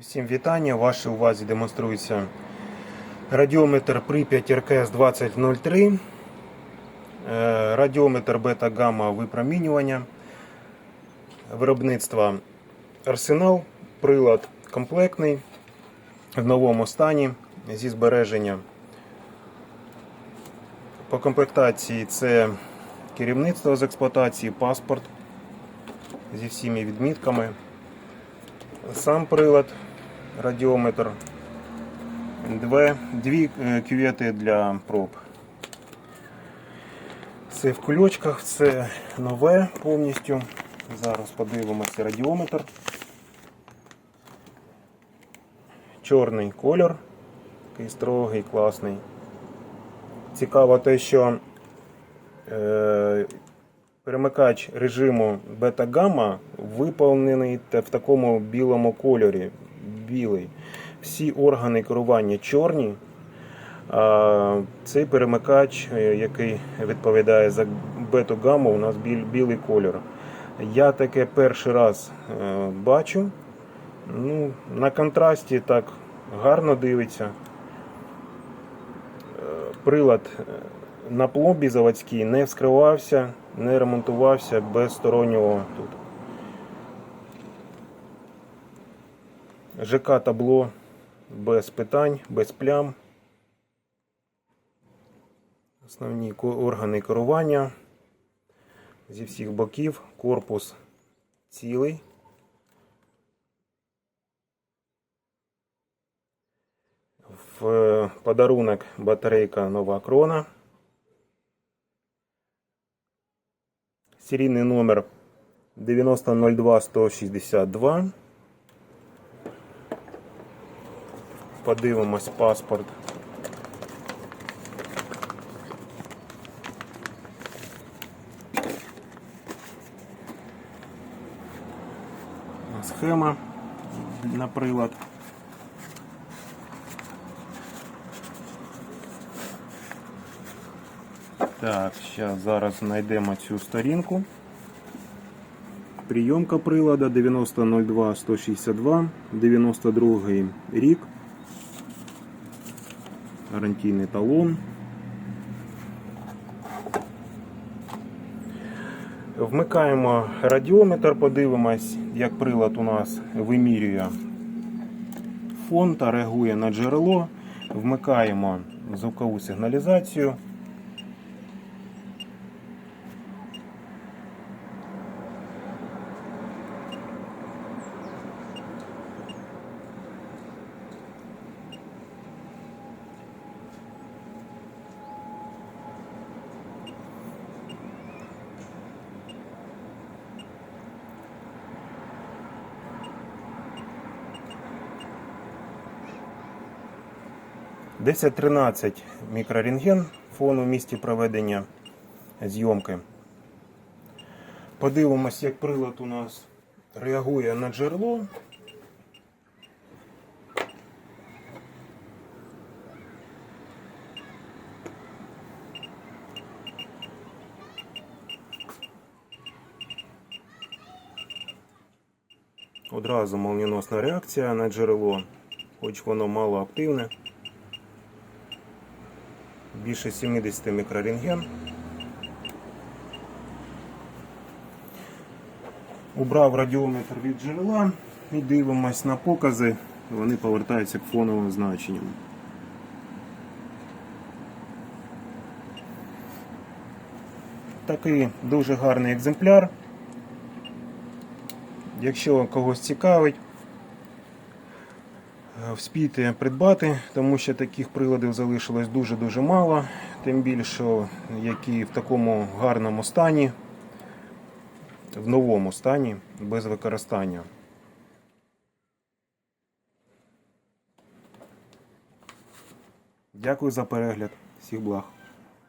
Всім вітання. Вашій увазі демонструється радіометр Pripyat РКС 2003. Е, Радіометр бета-гамма випромінювання. Виробництва Арсенал. Прилад комплектний в новому стані зі збереження. По комплектації це керівництво з експлуатації, паспорт зі всіма відмітками. Сам прилад, радіометр, дві, е, кювети для проб. Все в кульочках, все нове повністю. Зараз подивимося радіометр. Чорний кольор, такий строгий, класний. Цікаво те, що е, Перемикач режиму бета-гамма виповнений в такому білому кольорі. Білий. Всі органи керування чорні. Цей перемикач, е, який відповідає за бету-гамму, у нас білий кольор. Я таке перший раз е, бачу. Ну, на контрасті так гарно дивиться. Е, Прилад на пломбі заводській не вскривався, не ремонтувався без стороннього тут. ЖК табло без питань, без плям. Основні органи керування зі всіх боків, корпус цілий. В е, подарунок батарейка нова крона. Серійний номер 9002 162. Подивимось паспорт. Схема на прилад. Так, зараз, зараз знайдемо цю сторінку. Прийомка прилада 9002 162, 92 рік. Гарантійний талон. Вмикаємо радіометр, подивимось, як прилад у нас вимірює фон та реагує на джерело. Вмикаємо звукову сигналізацію. Десять 13 мікрорентген фон у місці проведення зйомки. Подивимось, як прилад у нас реагує на джерело. Одразу молнієносна реакція на джерело, хоч воно мало активне. Більше 70 мікрорентген. Убрав радіометр від джерела і дивимось на покази. Вони повертаються к фоновим значенням. Такий дуже гарний екземпляр. Якщо когось цікавить, вспійте придбати, тому що таких приладів залишилось дуже-дуже мало, тим більше, які в такому гарному стані, в новому стані, без використання. Дякую за перегляд. Всіх благ.